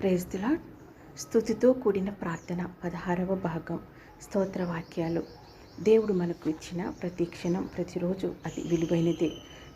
ప్రేజ్దిలా స్థుతితో కూడిన ప్రార్థన పదహారవ భాగం స్తోత్ర వాక్యాలు దేవుడు మనకు ఇచ్చిన ప్రతి క్షణం ప్రతిరోజు అది విలువైనదే.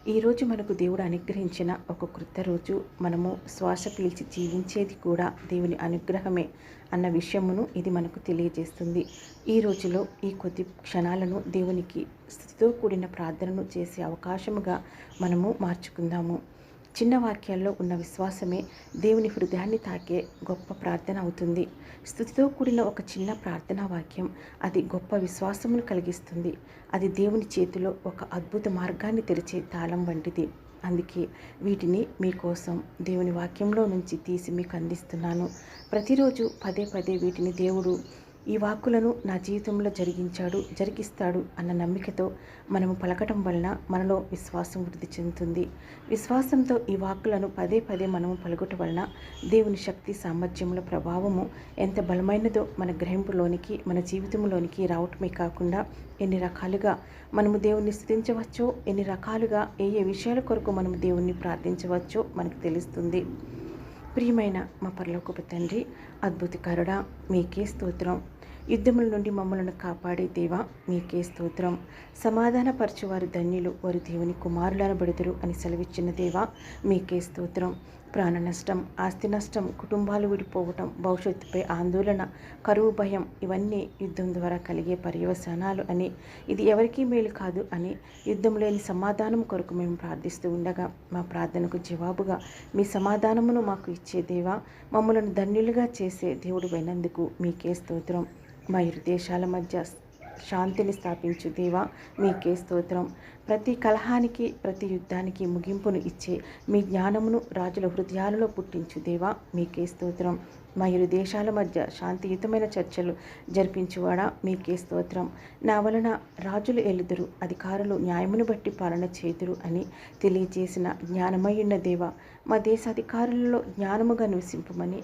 ఈరోజు మనకు దేవుడు అనుగ్రహించిన ఒక కృత రోజు. మనము శ్వాస పీల్చి జీవించేది కూడా దేవుని అనుగ్రహమే అన్న విషయమును ఇది మనకు తెలియజేస్తుంది. ఈ రోజులో ఈ కొద్ది క్షణాలను దేవునికి స్థుతితో కూడిన ప్రార్థనను చేసే అవకాశముగా మనము మార్చుకుందాము. చిన్న వాక్యాల్లో ఉన్న విశ్వాసమే దేవుని హృదయాన్ని తాకే గొప్ప ప్రార్థన అవుతుంది. స్థుతితో కూడిన ఒక చిన్న ప్రార్థనా వాక్యం అది గొప్ప విశ్వాసమును కలిగిస్తుంది. అది దేవుని చేతిలో ఒక అద్భుత మార్గాన్ని తెరిచే తాళం వంటిది. అందుకే వీటిని మీకోసం దేవుని వాక్యంలో నుంచి తీసి మీకు అందిస్తున్నాను. ప్రతిరోజు పదే పదే వీటిని దేవుడు ఈ వాక్కులను నా జీవితంలో జరిగించాడు జరిగిస్తాడు అన్న నమ్మికతో మనము పలకటం వలన మనలో విశ్వాసం వృద్ధి చెందుతుంది. విశ్వాసంతో ఈ వాక్కులను పదే పదే మనము పలుకటం వలన దేవుని శక్తి సామర్థ్యముల ప్రభావము ఎంత బలమైనదో మన గ్రహింపులోనికి మన జీవితంలోనికి రావటమే కాకుండా ఎన్ని రకాలుగా మనము దేవుణ్ణి స్థుతించవచ్చో ఎన్ని రకాలుగా ఏ ఏ విషయాల కొరకు మనము దేవుణ్ణి ప్రార్థించవచ్చో మనకు తెలుస్తుంది. ప్రియమైన మా పరలోకపు తండ్రి అద్భుతకరుడా మీకే స్తోత్రం. యుద్ధముల నుండి మమ్మలను కాపాడే దేవా మీకే స్తోత్రం. సమాధానపరచువారు ధన్యులు వారు దేవుని కుమారులను బడుదురు అని సెలవిచ్చిన దేవా మీకే స్తోత్రం. ప్రాణ నష్టం ఆస్తి నష్టం కుటుంబాలు విడిపోవటం భవిష్యత్తుపై ఆందోళన కరువు భయం ఇవన్నీ యుద్ధం ద్వారా కలిగే పర్యవసానాలు అని ఇది ఎవరికీ మేలు కాదు అని యుద్ధం లేని సమాధానం కొరకు మేము ప్రార్థిస్తూ ఉండగా మా ప్రార్థనకు జవాబుగా మీ సమాధానమును మాకు ఇచ్చే దేవా మమ్మలను ధన్యులుగా చేసే దేవుడు అయినందుకు మీకే స్తోత్రం. మా ఇరు దేశాల మధ్య శాంతిని స్థాపించు దేవా మీకే స్తోత్రం. ప్రతి కలహానికి ప్రతి యుద్ధానికి ముగింపును ఇచ్చే మీ జ్ఞానమును రాజుల హృదయాలలో పుట్టించు దేవా మీకే స్తోత్రం. మా ఇరు దేశాల మధ్య శాంతియుతమైన చర్చలు జరిపించువాడా మీకే స్తోత్రం. నా వలన రాజులు ఎలుదురు అధికారులు న్యాయమును బట్టి పాలన చేతురు అని తెలియజేసిన జ్ఞానమయ్యున్న దేవ మా దేశ అధికారులలో జ్ఞానముగా నివసింపమని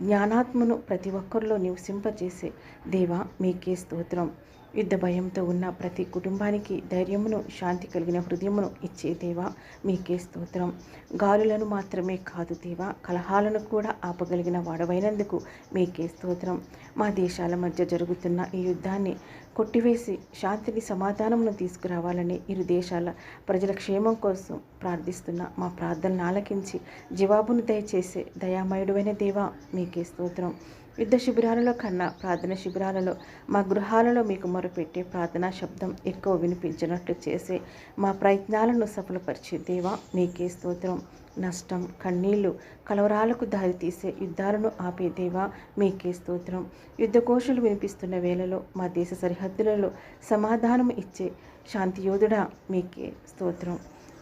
జ్ఞానాత్మను ప్రతి ఒక్కరిలో నివసింపజేసే దేవా మీకే స్తోత్రం. యుద్ధ భయంతో ఉన్న ప్రతి కుటుంబానికి ధైర్యమును శాంతి కలిగిన హృదయమును ఇచ్చే దేవా మీకే స్తోత్రం. గాలులను మాత్రమే కాదు దేవా కలహాలను కూడా ఆపగలిగిన వాడవైనందుకు మీకే స్తోత్రం. మా దేశాల మధ్య జరుగుతున్న ఈ యుద్ధాన్ని కొట్టివేసి శాంతిని సమాధానమును తీసుకురావాలని ఇరు దేశాల ప్రజల క్షేమం కోసం ప్రార్థిస్తున్న మా ప్రార్థనను ఆలకించి జవాబును దయచేసే దయామయుడువైన దేవా మీకే స్తోత్రం. యుద్ధ శిబిరాలలో కన్నా ప్రార్థన శిబిరాలలో మా గృహాలలో మీకు మొరపెట్టే ప్రార్థనా శబ్దం ఎక్కువ వినిపించినట్లు చేసే మా ప్రయత్నాలను సఫలపరిచే దేవా మీకే స్తోత్రం. నష్టం కన్నీళ్ళు కలవరాలకు దారితీసే యుద్ధాలను ఆపే దేవా మీకే స్తోత్రం. యుద్ధకోశలు వినిపిస్తున్న వేళలో మా దేశ సరిహద్దులలో సమాధానం ఇచ్చే శాంతియోధుడా మీకే స్తోత్రం.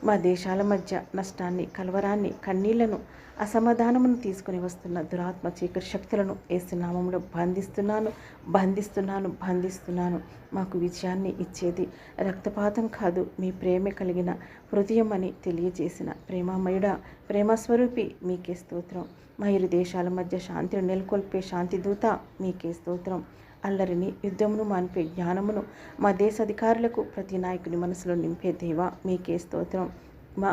మా దేశాల మధ్య నష్టాన్ని కలవరాన్ని కన్నీళ్ళను అసమాధానమును తీసుకుని వస్తున్న దురాత్మ చీకటి శక్తులను ఏసునామంలో బంధిస్తున్నాను బంధిస్తున్నాను బంధిస్తున్నాను. మాకు విజయాన్ని ఇచ్చేది రక్తపాతం కాదు మీ ప్రేమ కలిగిన హృదయం అని తెలియజేసిన ప్రేమామయుడ ప్రేమస్వరూపి మీకే స్తోత్రం. మా ఇరు దేశాల మధ్య శాంతిని నెలకొల్పే శాంతిదూత మీకే స్తోత్రం. అల్లరిని యుద్ధమును మాన్పే జ్ఞానమును మా దేశ అధికారులకు ప్రతి నాయకుని మనసులో నింపే దేవా మీకే స్తోత్రం. మా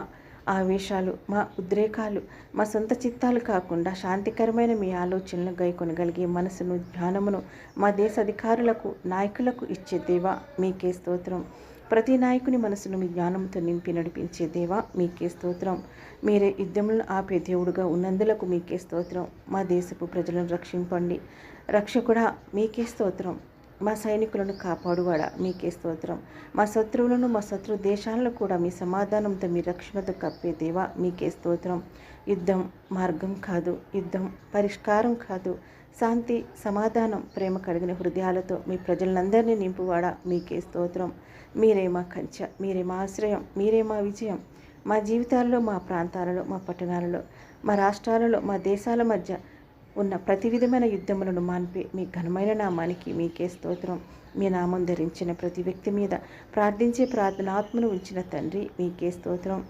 ఆవేశాలు మా ఉద్రేకాలు మా సొంత చిత్తాలు కాకుండా శాంతికరమైన మీ ఆలోచనలు గైకొనగలిగే మనసును జ్ఞానమును మా దేశ అధికారులకు నాయకులకు ఇచ్చే దేవా మీకే స్తోత్రం. ప్రతి నాయకుని మనసును మీ జ్ఞానంతో నింపి నడిపించే దేవా మీకే స్తోత్రం. మీరే యుద్ధములను ఆపే దేవుడుగా ఉన్నందులకు మీకే స్తోత్రం. మా దేశపు ప్రజలను రక్షింపండి. రక్షకుడా మీకే స్తోత్రం. మా సైనికులను కాపాడువాడా మీకే స్తోత్రం. మా శత్రువులను మా శత్రు దేశాలను కూడా మీ సమాధానంతో మీ రక్షణతో కప్పే దేవా మీకే స్తోత్రం. యుద్ధం మార్గం కాదు యుద్ధం పరిష్కారం కాదు. శాంతి సమాధానం ప్రేమ కలిగిన హృదయాలతో మీ ప్రజలందరినీ నింపువాడా మీకే స్తోత్రం. మీరే మా కంచె మీరే మా ఆశ్రయం మీరే మా విజయం. మా జీవితాలలో మా ప్రాంతాలలో మా పట్టణాలలో మా రాష్ట్రాలలో మా దేశాల మధ్య ఉన్న ప్రతి విధమైన యుద్ధములను మాన్పి. మీ ఘనమైన నామానికి మీకే స్తోత్రం. మీ నామం ధరించిన ప్రతి వ్యక్తి మీద ప్రార్థించే ప్రార్థనాత్మను ఉంచిన తండ్రి మీకే స్తోత్రం.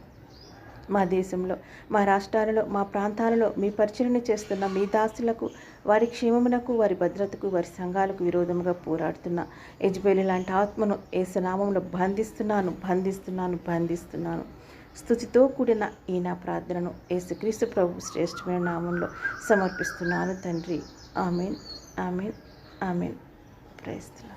మా దేశంలో మా రాష్ట్రాలలో మా ప్రాంతాలలో మీ పరిచరణ చేస్తున్న మీ దాసులకు వారి క్షేమమునకు వారి భద్రతకు వారి సంఘాలకు విరోధముగా పోరాడుతున్న యజ్బేలి లాంటి ఆత్మను ఏసునామంలో బంధిస్తున్నాను బంధిస్తున్నాను బంధిస్తున్నాను. స్థుతితో కూడిన ఈ నా ప్రార్థనను యేసుక్రీస్తు ప్రభు శ్రేష్టమైన నామంలో సమర్పిస్తున్నాను తండ్రి. Amen amen amen. ప్రైస్తులా